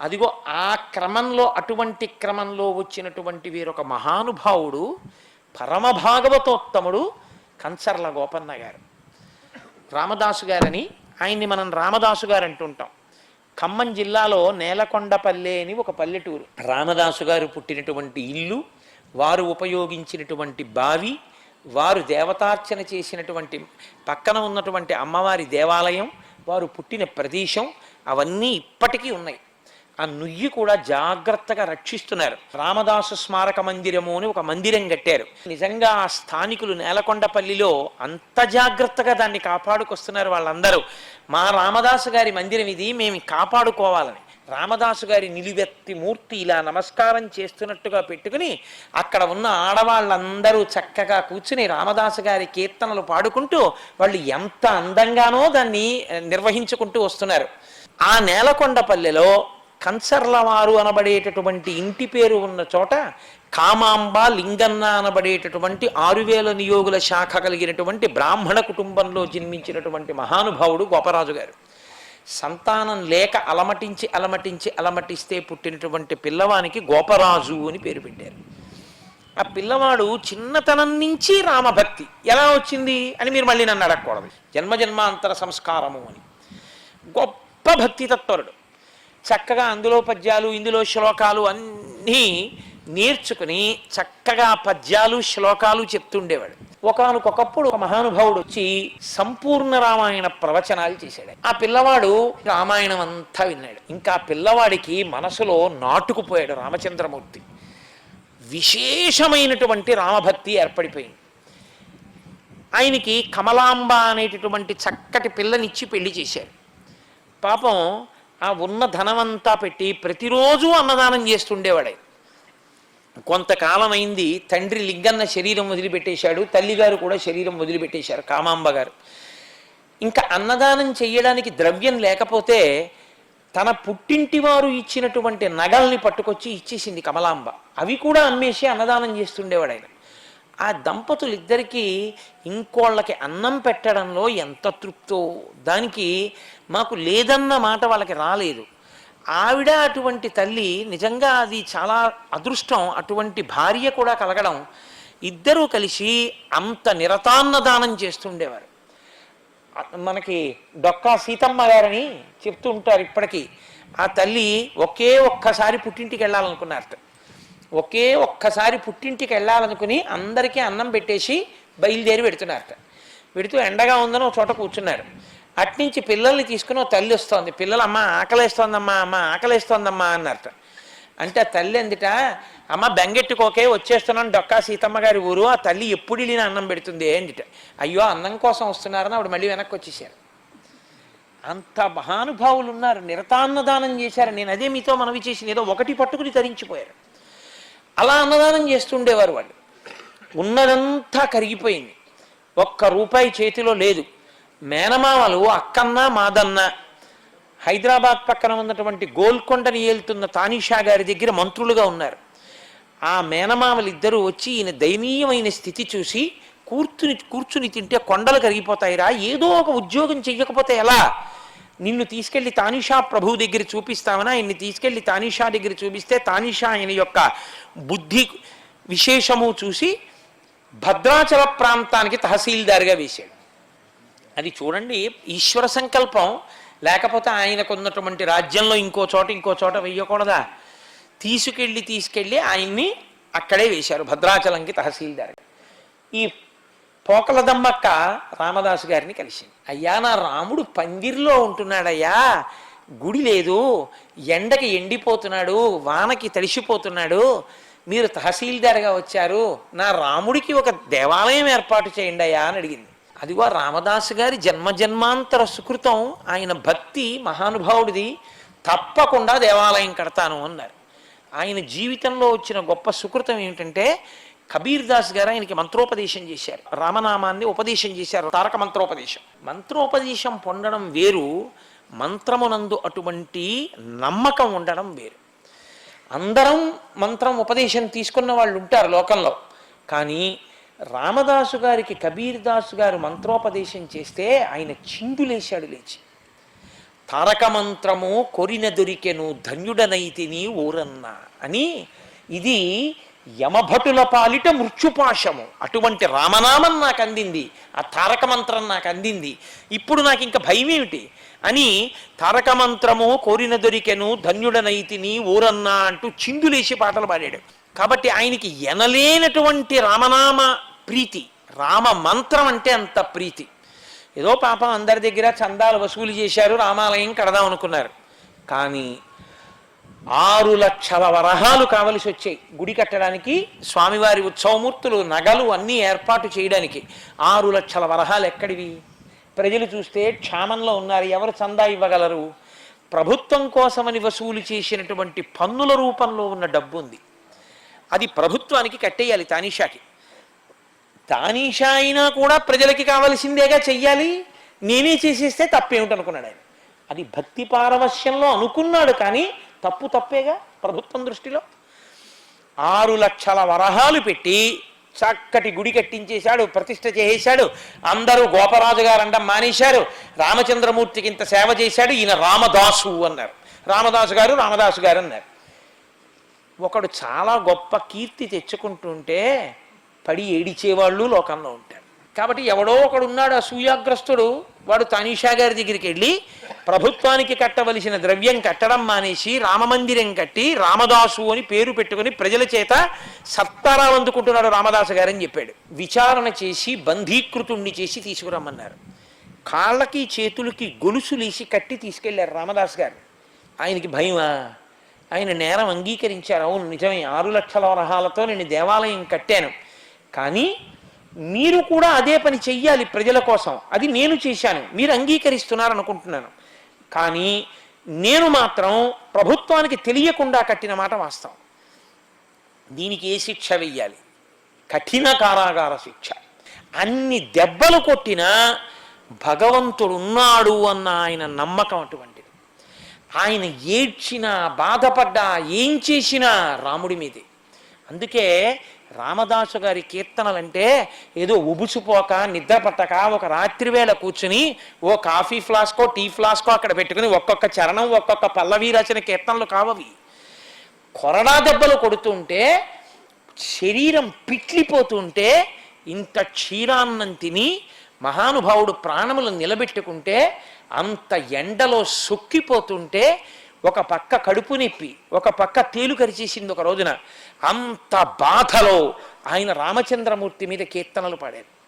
అదిగో ఆ క్రమంలో అటువంటి క్రమంలో వచ్చినటువంటి వీరొక మహానుభావుడు పరమ భాగవతోత్తముడు కంచర్ల గోపన్న గారు. రామదాసు గారని ఆయన్ని మనం రామదాసు గారు అంటుంటాం ఖమ్మం జిల్లాలో నేలకొండపల్లె అని ఒక పల్లెటూరు. రామదాసు గారు పుట్టినటువంటి ఇల్లు వారు ఉపయోగించినటువంటి బావి వారు దేవతార్చన చేసినటువంటి పక్కన ఉన్నటువంటి అమ్మవారి దేవాలయం వారు పుట్టిన ప్రదేశం అవన్నీ ఇప్పటికీ ఉన్నాయి. ఆ నుయ్యి కూడా జాగ్రత్తగా రక్షిస్తున్నారు. రామదాసు స్మారక మందిరము అని ఒక మందిరం కట్టారు. నిజంగా ఆ స్థానికులు నేలకొండపల్లిలో అంత జాగ్రత్తగా దాన్ని కాపాడుకొస్తున్నారు వాళ్ళందరూ. మా రామదాసు గారి మందిరం ఇది మేము కాపాడుకోవాలని. రామదాసు గారి నిలువెత్తి మూర్తి ఇలా నమస్కారం చేస్తున్నట్టుగా పెట్టుకుని అక్కడ ఉన్న ఆడవాళ్ళందరూ చక్కగా కూర్చుని రామదాసు గారి కీర్తనలు పాడుకుంటూ వాళ్ళు ఎంత అందంగానో దాన్ని నిర్వహించుకుంటూ వస్తున్నారు. ఆ నేలకొండపల్లెలో కంచర్లవారు అనబడేటటువంటి ఇంటి పేరు ఉన్న చోట కామాంబ లింగన్న అనబడేటటువంటి ఆరువేల నియోగుల శాఖ కలిగినటువంటి బ్రాహ్మణ కుటుంబంలో జన్మించినటువంటి మహానుభావుడు గోపరాజు గారు. సంతానం లేక అలమటించి అలమటించి అలమటిస్తే పుట్టినటువంటి పిల్లవానికి గోపరాజు అని పేరు పెట్టారు. ఆ పిల్లవాడు చిన్నతనం నుంచి రామభక్తి. ఎలా వచ్చింది అని మీరు మళ్ళీ నన్ను అడగకూడదు. జన్మజన్మాంతర సంస్కారము అని. గొప్ప భక్తి తత్వరుడు చక్కగా అందులో పద్యాలు ఇందులో శ్లోకాలు అన్నీ నేర్చుకుని చక్కగా పద్యాలు శ్లోకాలు చెప్తుండేవాడు. ఒకనకొకప్పుడు ఒక మహానుభావుడు వచ్చి సంపూర్ణ రామాయణ ప్రవచనాలు చేశాడు. ఆ పిల్లవాడు రామాయణం అంతా విన్నాడు. ఇంకా పిల్లవాడికి మనసులో నాటుకుపోయాడు రామచంద్రమూర్తి. విశేషమైనటువంటి రామభక్తి ఏర్పడిపోయింది. ఆయనకి కమలాంబ అనేటటువంటి చక్కటి పిల్లనిచ్చి పెళ్ళి చేశారు పాపం ఆ ఉన్న ధనమంతా పెట్టి ప్రతిరోజు అన్నదానం చేస్తుండేవాడు. కొంతకాలం అయింది తండ్రి లింగన్న శరీరం వదిలిపెట్టేశాడు తల్లిగారు కూడా శరీరం వదిలిపెట్టేశారు కామాంబ గారు. ఇంకా అన్నదానం చేయడానికి ద్రవ్యం లేకపోతే తన పుట్టింటి వారు ఇచ్చినటువంటి నగల్ని పట్టుకొచ్చి ఇచ్చేసింది కమలాంబ. అవి కూడా అమ్మేసి అన్నదానం చేస్తుండేవాడు ఆయన. ఆ దంపతులు ఇద్దరికీ ఇంకోళ్ళకి అన్నం పెట్టడంలో ఎంత తృప్తో. దానికి మాకు లేదన్న మాట వాళ్ళకి రాలేదు. ఆవిడ అటువంటి తల్లి నిజంగా అది చాలా అదృష్టం. అటువంటి భార్య కూడా కలగడం. ఇద్దరూ కలిసి అంత నిరతాన్నదానం చేస్తుండేవారు. మనకి డొక్కా సీతమ్మ గారని చెప్తూ ఉంటారు ఇప్పటికీ. ఆ తల్లి ఒకే ఒక్కసారి పుట్టింటికి వెళ్ళాలనుకున్నారు ఒకే ఒక్కసారి పుట్టింటికి వెళ్ళాలనుకుని అందరికీ అన్నం పెట్టేసి బయలుదేరి పెడుతున్నారట. పెడుతూ ఎండగా ఉందని ఒక చోట కూర్చున్నారు. అట్నుంచి పిల్లల్ని తీసుకుని తల్లి వస్తోంది. పిల్లలు అమ్మ ఆకలేస్తోందమ్మా అమ్మ ఆకలేస్తోందమ్మా అన్నారట అంటే ఆ తల్లి ఎందుట అమ్మ బెంగెట్టుకోకే వచ్చేస్తున్నాను డొక్కా సీతమ్మ గారి ఊరు ఆ తల్లి ఎప్పుడు వెళ్ళిన అన్నం పెడుతుంది ఏందిట అయ్యో అన్నం కోసం వస్తున్నారని ఆవిడ మళ్ళీ వెనక్కి వచ్చేసారు అంత మహానుభావులు ఉన్నారు నిరతాన్నదానం చేశారు. నేను అదే మీతో మనవి చేసిన ఏదో ఒకటి పట్టుకుని తరించిపోయారు. అలా అన్నదానం చేస్తుండేవారు వాళ్ళు. ఉన్నదంతా కరిగిపోయింది. ఒక్క రూపాయి చేతిలో లేదు. మేనమామలు అక్కన్న మాదన్న. హైదరాబాద్ పక్కన ఉన్నటువంటి గోల్కొండని ఏలుతున్న తానిషా గారి దగ్గర మంత్రులుగా ఉన్నారు. ఆ మేనమామలు ఇద్దరూ వచ్చి ఈయన దయనీయమైన స్థితి చూసి కూర్చుని కూర్చుని తింటే కొండలు కరిగిపోతాయిరా ఏదో ఒక ఉద్యోగం చెయ్యకపోతే ఎలా? నిన్ను తీసుకెళ్ళి తానిషా ప్రభువు దగ్గర చూపిస్తామని? ఆయన్ని తీసుకెళ్ళి తానిషా దగ్గర చూపిస్తే తానిషా ఆయన యొక్క బుద్ధి విశేషము చూసి భద్రాచల ప్రాంతానికి తహసీల్దార్గా వేశాడు. అది చూడండి ఈశ్వర సంకల్పం. లేకపోతే ఆయనకు ఉన్నటువంటి రాజ్యంలో ఇంకో చోట ఇంకో చోట వెయ్యకూడదా? తీసుకెళ్ళి తీసుకెళ్ళి ఆయన్ని అక్కడే వేశారు భద్రాచలంకి తహసీల్దార్ ఈ పోకల దమ్మక్క రామదాసు గారిని కలిసింది. అయ్యా నా రాముడు పందిరిలో ఉంటున్నాడయ్యా. గుడి లేదు. ఎండకి ఎండిపోతున్నాడు. వానకి తడిసిపోతున్నాడు. మీరు తహసీల్దార్గా వచ్చారు. నా రాముడికి ఒక దేవాలయం ఏర్పాటు చేయండి అయ్యా అని అడిగింది. అదిగో రామదాసు గారి జన్మజన్మాంతర సుకృతం ఆయన భక్తి మహానుభావుడిది తప్పకుండా దేవాలయం కడతాను అన్నారు. ఆయన జీవితంలో వచ్చిన గొప్ప సుకృతం ఏమిటంటే కబీర్ దాస్ గారు ఆయనకి మంత్రోపదేశం చేశారు. రామనామాన్ని ఉపదేశం చేశారు తారక మంత్రోపదేశం. మంత్రోపదేశం పొందడం వేరు మంత్రమునందు అటువంటి నమ్మకం ఉండడం వేరు. అందరం మంత్రం ఉపదేశం తీసుకున్న వాళ్ళు ఉంటారు లోకంలో. కానీ రామదాసు గారికి కబీర్ దాసు గారు మంత్రోపదేశం చేస్తే ఆయన చిందులేశాడు లేచి. తారక మంత్రము కొరిన దొరికెను ధన్యుడనైతిని ఊరన్న అని ఇది యమభటుల పాలిట మృత్యుపాశము. అటువంటి రామనామం నాకు అందింది ఆ తారక మంత్రం నాకు అందింది. ఇప్పుడు నాకు ఇంకా భయం ఏమిటి అని తారక మంత్రము కోరిన దొరికెను ధన్యుడనైతిని ఊరన్నా అంటూ చిందులేసి పాటలు పాడాడు. కాబట్టి ఆయనకి ఎనలేనటువంటి రామనామ ప్రీతి. రామ మంత్రం అంటే అంత ప్రీతి. ఏదో పాపం అందరి దగ్గర చందాలు వసూలు చేశారు రామాలయం కడదాం అనుకున్నారు. కానీ ఆరు లక్షల వరహాలు కావలసి వచ్చాయి. గుడి కట్టడానికి స్వామివారి ఉత్సవమూర్తులు నగలు అన్నీ ఏర్పాటు చేయడానికి. ఆరు లక్షల వరహాలు ఎక్కడివి? ప్రజలు చూస్తే క్షామంలో ఉన్నారు. ఎవరు చందా ఇవ్వగలరు? ప్రభుత్వం కోసమని వసూలు చేసినటువంటి పన్నుల రూపంలో ఉన్న డబ్బు ఉంది. అది ప్రభుత్వానికి కట్టేయాలి తానీషాకి. తానీషా అయినా కూడా ప్రజలకి కావలసిందేగా చెయ్యాలి? నేనే చేసేస్తే తప్పేమిటనుకున్నాడు ఆయన. అది భక్తి పారవశ్యంలో అనుకున్నాడు కానీ తప్పు తప్పేగా ప్రభుత్వం దృష్టిలో? ఆరు లక్షల వరహాలు పెట్టి చక్కటి గుడి కట్టించేశాడు ప్రతిష్ట చేసేశాడు అందరూ గోపరాజు గారు అండం మానేశారు రామచంద్రమూర్తికి ఇంత సేవ చేశాడు ఈయన రామదాసు అన్నారు. రామదాసు గారు రామదాసు గారు అన్నారు. ఒకడు చాలా గొప్ప కీర్తి తెచ్చుకుంటుంటే పడి ఏడిచేవాళ్ళు లోకంలో ఉంటారు. కాబట్టి ఎవడో ఒకడు ఉన్నాడు సూయాగ్రస్తుడు వాడు తనీషా గారి దగ్గరికి వెళ్ళి ప్రభుత్వానికి కట్టవలసిన ద్రవ్యం కట్టడం మానేసి రామమందిరం కట్టి రామదాసు అని పేరు పెట్టుకుని ప్రజల చేత సత్తారాలు అందుకుంటున్నాడు రామదాసు గారని చెప్పాడు. విచారణ చేసి బంధీకృతుణ్ణి చేసి తీసుకురమ్మన్నారు. కాళ్ళకి చేతులకి గొలుసులేసి కట్టి తీసుకెళ్ళారు రామదాస్ గారు. ఆయనకి భయమా? ఆయన నేరం అంగీకరించారు. అవును నిజమే. ఆరు లక్షల వరహాలతో నేను దేవాలయం కట్టాను. కానీ మీరు కూడా అదే పని చెయ్యాలి ప్రజల కోసం. అది నేను చేశాను. మీరు అంగీకరిస్తున్నారు అనుకుంటున్నాను. కానీ నేను మాత్రం ప్రభుత్వానికి తెలియకుండా కట్టిన మాట వాస్తవం. దీనికి ఏ శిక్ష వెయ్యాలి? కఠిన కారాగార శిక్ష. అన్ని దెబ్బలు కొట్టినా భగవంతుడు ఉన్నాడు అన్న ఆయన నమ్మకం అటువంటిది. ఆయన ఏడ్చినా బాధపడ్డా ఏం చేసినా రాముడి మీదే. అందుకే రామదాసు గారి కీర్తనలంటే ఏదో ఉబుసుపోక నిద్ర పట్టక ఒక రాత్రి వేళ కూర్చుని ఓ కాఫీ ఫ్లాస్కో టీ ఫ్లాస్కో అక్కడ పెట్టుకుని ఒక్కొక్క చరణం ఒక్కొక్క పల్లవి రచన కీర్తనలు కావవి. కొరడా దెబ్బలు కొడుతుంటే శరీరం పిట్లిపోతుంటే ఇంత క్షీరాన్నం తిని మహానుభావుడు ప్రాణములు నిలబెట్టుకుంటే అంత ఎండలో సొక్కిపోతుంటే ఒక పక్క కడుపు నొప్పి ఒక పక్క తేలు కరిచేసింది ఒక రోజున అంత బాధలో ఆయన రామచంద్రమూర్తి మీద కీర్తనలు పాడారు.